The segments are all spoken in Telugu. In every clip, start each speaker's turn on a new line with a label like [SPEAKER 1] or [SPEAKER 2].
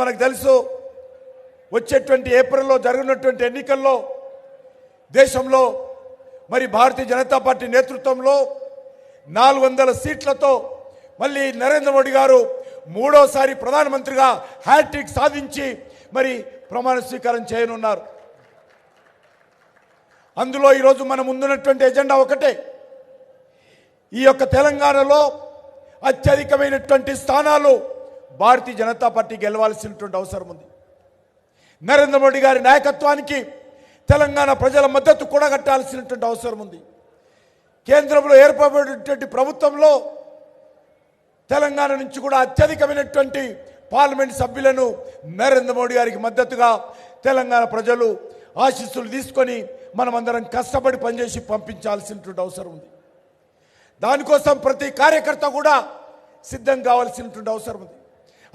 [SPEAKER 1] మనకు తెలుసు వచ్చేటువంటి ఏప్రిల్లో జరగనటువంటి ఎన్నికల్లో దేశంలో మరి భారతీయ జనతా పార్టీ నేతృత్వంలో నాలుగు వందల సీట్లతో మళ్ళీ నరేంద్ర మోడీ గారు మూడోసారి ప్రధానమంత్రిగా హ్యాట్రిక్ సాధించి మరి ప్రమాణ స్వీకారం చేయనున్నారు. అందులో ఈరోజు మన ముందున్నటువంటి ఎజెండా ఒకటే. ఈ యొక్క తెలంగాణలో అత్యధికమైనటువంటి స్థానాలు భారతీయ జనతా పార్టీ గెలవాల్సినటువంటి అవసరం ఉంది. నరేంద్ర మోడీ గారి నాయకత్వానికి తెలంగాణ ప్రజల మద్దతు కూడగట్టాల్సినటువంటి అవసరం ఉంది. కేంద్రంలో ఏర్పడినటువంటి ప్రభుత్వంలో తెలంగాణ నుంచి కూడా అత్యధికమైనటువంటి పార్లమెంట్ సభ్యులను నరేంద్ర మోడీ గారికి మద్దతుగా తెలంగాణ ప్రజలు ఆశీస్సులు తీసుకొని మనమందరం కష్టపడి పనిచేసి పంపించాల్సినటువంటి అవసరం ఉంది. దానికోసం ప్రతి కార్యకర్త కూడా సిద్ధం కావాల్సినటువంటి అవసరం ఉంది.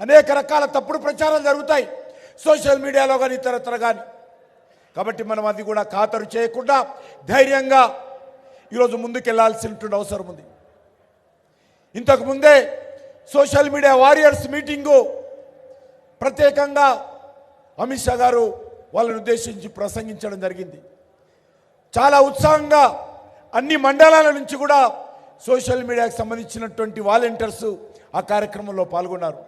[SPEAKER 1] అనేక రకాల తప్పుడు ప్రచారాలు జరుగుతాయి. సోషల్ మీడియాలో కానీ ఇతరత్ర కానీ కాబట్టి మనం అది కూడా ఖాతరు చేయకుండా ధైర్యంగా ఈరోజు ముందుకెళ్ళాల్సినటువంటి అవసరం ఉంది. ఇంతకుముందే సోషల్ మీడియా వారియర్స్ మీటింగు ప్రత్యేకంగా అమిత్ షా గారు వాళ్ళని ఉద్దేశించి ప్రసంగించడం జరిగింది. చాలా ఉత్సాహంగా అన్ని మండలాల నుంచి కూడా సోషల్ మీడియాకు సంబంధించినటువంటి వాలంటీర్స్ ఆ కార్యక్రమంలో పాల్గొన్నారు.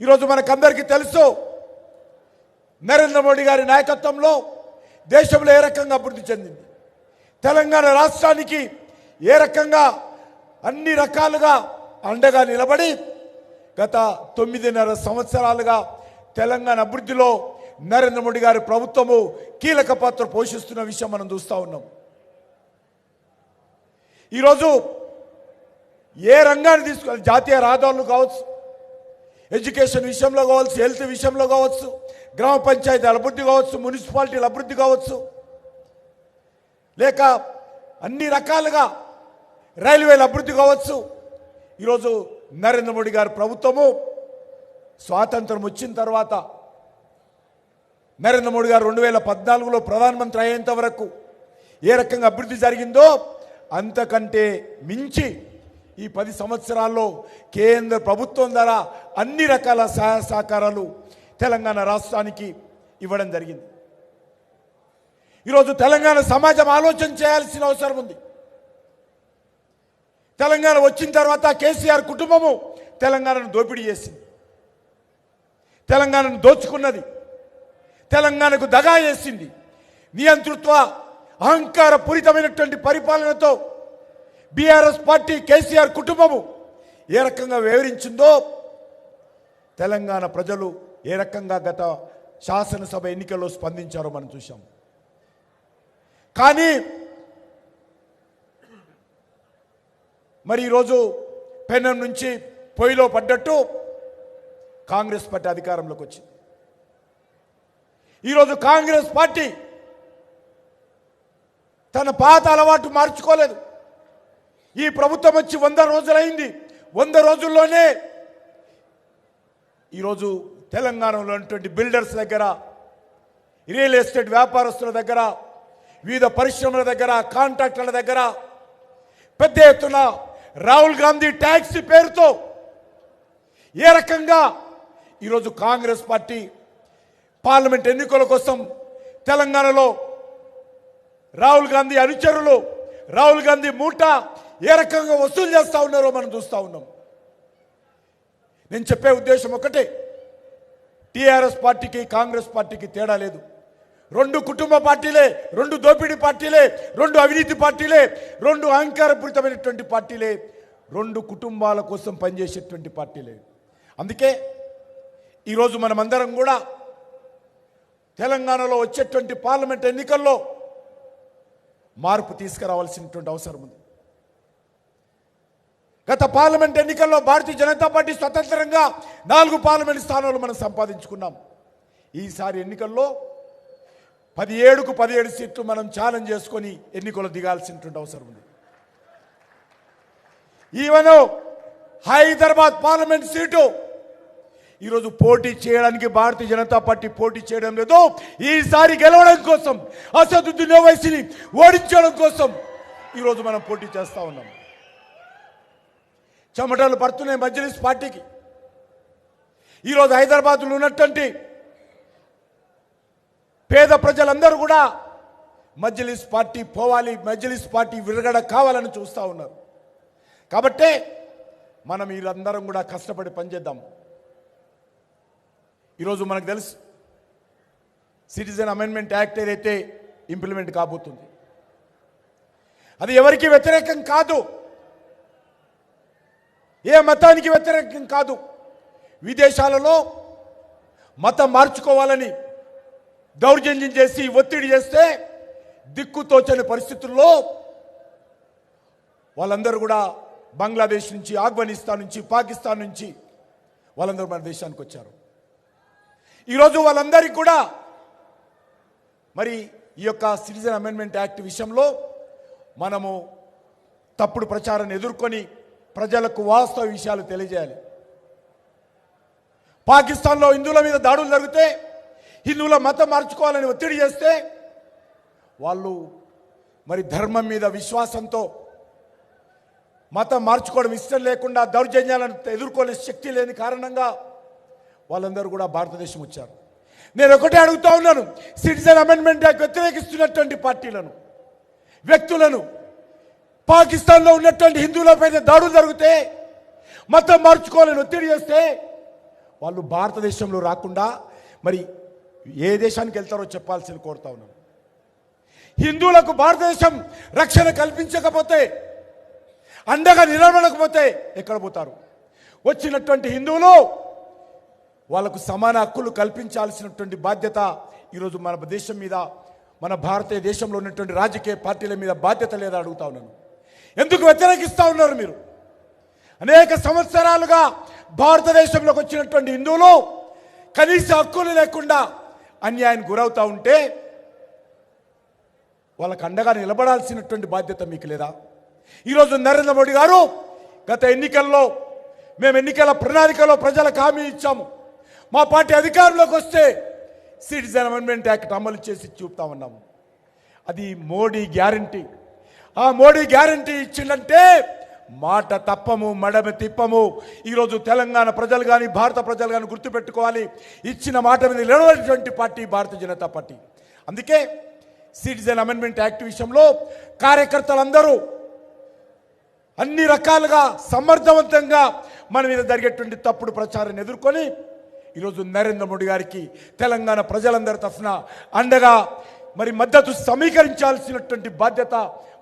[SPEAKER 1] ఈరోజు మనకందరికీ తెలుసు నరేంద్ర మోడీ గారి నాయకత్వంలో దేశంలో ఏ రకంగా అభివృద్ధి చెందింది? తెలంగాణ రాష్ట్రానికి ఏ రకంగా అన్ని రకాలుగా అండగా నిలబడి గత తొమ్మిదిన్నర సంవత్సరాలుగా తెలంగాణ అభివృద్ధిలో నరేంద్ర మోడీ గారి ప్రభుత్వము కీలక పాత్ర పోషిస్తున్న విషయం మనం చూస్తూ ఉన్నాం. ఈరోజు ఏ రంగాన్ని తీసుకు జాతీయ రహదారులు కావచ్చు ఎడ్యుకేషన్ విషయంలో కావచ్చు హెల్త్ విషయంలో కావచ్చు గ్రామ పంచాయతీల అభివృద్ధి కావచ్చు మున్సిపాలిటీల అభివృద్ధి కావచ్చు. లేక అన్ని రకాలుగా రైల్వేల అభివృద్ధి కావచ్చు. ఈరోజు నరేంద్ర మోడీ గారి ప్రభుత్వము స్వాతంత్రం వచ్చిన తర్వాత నరేంద్ర మోడీ గారు రెండు వేల పద్నాలుగులో ప్రధానమంత్రి అయ్యేంత వరకు ఏ రకంగా అభివృద్ధి జరిగిందో అంతకంటే మించి ఈ పది సంవత్సరాల్లో కేంద్ర ప్రభుత్వం ద్వారా అన్ని రకాల సహాయ సహకారాలు తెలంగాణ రాష్ట్రానికి ఇవ్వడం జరిగింది. ఈరోజు తెలంగాణ సమాజం ఆలోచన చేయాల్సిన అవసరం ఉంది. తెలంగాణ వచ్చిన తర్వాత కేసీఆర్ కుటుంబము తెలంగాణను దోపిడీ చేసింది. తెలంగాణను దోచుకున్నది. తెలంగాణకు దగా చేసింది. నియంతృత్వ అహంకార పూరితమైనటువంటి పరిపాలనతో బీఆర్ఎస్ పార్టీ కేసీఆర్ కుటుంబము ఏ రకంగా వివరించిందో తెలంగాణ ప్రజలు ఏ రకంగా గత శాసనసభ ఎన్నికల్లో స్పందించారో మనం చూసాం కానీ మరి ఈరోజు పెనం నుంచి పొయ్యిలో పడ్డట్టు కాంగ్రెస్ పార్టీ అధికారంలోకి వచ్చింది. ఈరోజు కాంగ్రెస్ పార్టీ తన పాత అలవాటు మార్చుకోలేదు. ఈ ప్రభుత్వం వచ్చి వంద రోజులైంది. వంద రోజుల్లోనే ఈరోజు తెలంగాణలో ఉన్నటువంటి బిల్డర్స్ దగ్గర రియల్ ఎస్టేట్ వ్యాపారస్తుల దగ్గర వివిధ పరిశ్రమల దగ్గర కాంట్రాక్టర్ల దగ్గర పెద్ద ఎత్తున రాహుల్ గాంధీ ట్యాక్సీ పేరుతో ఏ రకంగా ఈరోజు కాంగ్రెస్ పార్టీ పార్లమెంట్ ఎన్నికల కోసం తెలంగాణలో రాహుల్ గాంధీ అనుచరులు రాహుల్ గాంధీ మూట ఏ రకంగా వసూలు చేస్తూ ఉన్నారో మనం చూస్తూ ఉన్నాం. నేను చెప్పే ఉద్దేశం ఒకటే. టీఆర్ఎస్ పార్టీకి కాంగ్రెస్ పార్టీకి తేడా లేదు. రెండు కుటుంబ పార్టీలే రెండు దోపిడీ పార్టీలే రెండు అవినీతి పార్టీలే రెండు అహంకారపూరితమైనటువంటి పార్టీలే రెండు కుటుంబాల కోసం పనిచేసేటువంటి పార్టీలే. అందుకే ఈరోజు మనమందరం కూడా తెలంగాణలో వచ్చేటువంటి పార్లమెంట్ ఎన్నికల్లో మార్పు తీసుకురావాల్సినటువంటి అవసరం ఉంది. గత పార్లమెంట్ ఎన్నికల్లో భారతీయ జనతా పార్టీ స్వతంత్రంగా నాలుగు పార్లమెంట్ స్థానాలు మనం సంపాదించుకున్నాం. ఈసారి ఎన్నికల్లో పదిహేడుకు పదిహేడు సీట్లు మనం ఛాలెంజ్ చేసుకొని ఎన్నికలు దిగాల్సినటువంటి అవసరం ఉంది. ఈవెన్ హైదరాబాద్ పార్లమెంట్ సీటు ఈరోజు పోటీ చేయడానికి భారతీయ జనతా పార్టీ పోటీ చేయడం లేదు. ఈసారి గెలవడం కోసం అసదుద్దీన్ ఓవైసీని ఓడించడం కోసం ఈరోజు మనం పోటీ చేస్తా ఉన్నాం. చెమటలు పడుతున్నాయి మజ్లిస్ పార్టీకి. ఈరోజు హైదరాబాద్లో ఉన్నటువంటి పేద ప్రజలందరూ కూడా మజ్లిస్ పార్టీ పోవాలి మజ్లిస్ పార్టీ విరగడ కావాలని చూస్తూ ఉన్నారు. కాబట్టే మనం వీళ్ళందరం కూడా కష్టపడి పనిచేద్దాం. ఈరోజు మనకు తెలుసు సిటిజన్ అమెండ్మెంట్ యాక్ట్ ఏదైతే ఇంప్లిమెంట్ కాబోతుంది. అది ఎవరికి వ్యతిరేకం కాదు. ఏ మతానికి వ్యతిరేకం కాదు. విదేశాలలో మతం మార్చుకోవాలని దౌర్జన్యం చేసి ఒత్తిడి చేస్తే దిక్కుతోచని పరిస్థితుల్లో వాళ్ళందరూ కూడా బంగ్లాదేశ్ నుంచి ఆఫ్ఘనిస్తాన్ నుంచి పాకిస్తాన్ నుంచి వాళ్ళందరూ మన దేశానికి వచ్చారు. ఈరోజు వాళ్ళందరికీ కూడా మరి ఈ యొక్క సిటిజన్ అమెండ్మెంట్ యాక్ట్ విషయంలో మనము తప్పుడు ప్రచారాన్ని ఎదుర్కొని ప్రజలకు వాస్తవ విషయాలు తెలియజేయాలి. పాకిస్తాన్లో హిందువుల మీద దాడులు జరిగితే హిందువుల మతం మార్చుకోవాలని ఒత్తిడి చేస్తే వాళ్ళు మరి ధర్మం మీద విశ్వాసంతో మతం మార్చుకోవడం ఇష్టం లేకుండా దౌర్జన్యాలను ఎదుర్కొనే శక్తి లేని కారణంగా వాళ్ళందరూ కూడా భారతదేశం వచ్చారు. నేను ఒకటే అడుగుతా ఉన్నాను సిటిజన్ అమెండ్మెంట్ యాక్ట్ వ్యతిరేకిస్తున్నటువంటి పార్టీలను వ్యక్తులను పాకిస్తాన్లో ఉన్నటువంటి హిందువులపైన దాడులు జరిగితే మతం మార్చుకోవాలని ఒత్తిడి చేస్తే వాళ్ళు భారతదేశంలో రాకుండా మరి ఏ దేశానికి వెళ్తారో చెప్పాల్సింది కోరుతా ఉన్నాం. హిందువులకు భారతదేశం రక్షణ కల్పించకపోతే అండగా నిలబడకపోతే ఎక్కడ పోతారు? వచ్చినటువంటి హిందువులు వాళ్ళకు సమాన హక్కులు కల్పించాల్సినటువంటి బాధ్యత ఈరోజు మన దేశం మీద మన భారతీయ దేశంలో ఉన్నటువంటి రాజకీయ పార్టీల మీద బాధ్యత లేదా అడుగుతా ఉన్నాను. ఎందుకు వ్యతిరేకిస్తూ ఉన్నారు మీరు? అనేక సంవత్సరాలుగా భారతదేశంలోకి వచ్చినటువంటి హిందువులు కనీస హక్కులు లేకుండా అన్యాయం గురవుతూ ఉంటే వాళ్ళకు అండగా నిలబడాల్సినటువంటి బాధ్యత మీకు లేదా? ఈరోజు నరేంద్ర మోడీ గారు గత ఎన్నికల్లో మేము ఎన్నికల ప్రణాళికలో ప్రజలకు హామీ ఇచ్చాము. మా పార్టీ అధికారంలోకి వస్తే సిటిజన్ అమెండ్మెంట్ యాక్ట్ అమలు చేసి చూపుతామన్నాము అది మోడీ గ్యారంటీ. ఆ మోడీ గ్యారంటీ ఇచ్చిందంటే మాట తప్పము మడమ తిప్పము. ఈరోజు తెలంగాణ ప్రజలు కానీ భారత ప్రజలు కానీ గుర్తుపెట్టుకోవాలి. ఇచ్చిన మాట మీద నిలబడినటువంటి పార్టీ భారతీయ జనతా పార్టీ. అందుకే సిటిజన్ అమెండ్మెంట్ యాక్ట్ విషయంలో కార్యకర్తలందరూ అన్ని రకాలుగా సమర్థవంతంగా మన మీద జరిగేటువంటి తప్పుడు ప్రచారాన్ని ఎదుర్కొని ఈరోజు నరేంద్ర మోడీ గారికి తెలంగాణ ప్రజలందరి తరఫున అండగా మరి మద్దతు సమీకరించాల్సినటువంటి బాధ్యత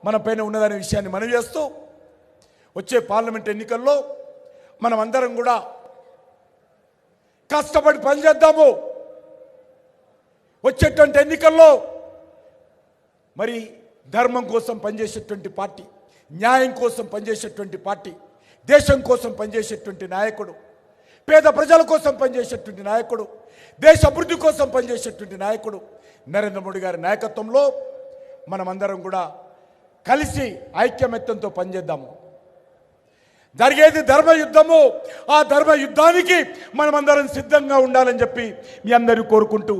[SPEAKER 1] మన పైన ఉన్నదనే విషయాన్ని మనం చేస్తూ వచ్చే పార్లమెంట్ ఎన్నికల్లో మనం అందరం కూడా కష్టపడి పనిచేద్దాము. వచ్చేటువంటి ఎన్నికల్లో మరి ధర్మం కోసం పనిచేసేటువంటి పార్టీ న్యాయం కోసం పనిచేసేటువంటి పార్టీ దేశం కోసం పనిచేసేటువంటి నాయకుడు పేద ప్రజల కోసం పనిచేసేటువంటి నాయకుడు దేశ అభివృద్ధి కోసం పనిచేసేటువంటి నాయకుడు నరేంద్ర మోడీ గారి నాయకత్వంలో మనమందరం కూడా కలిసి ఐక్యమత్యంతో పనిచేద్దాము జరిగేది ధర్మ యుద్ధము. ఆ ధర్మ యుద్ధానికి మనమందరం సిద్ధంగా ఉండాలని చెప్పి మీ అందరూ కోరుకుంటూ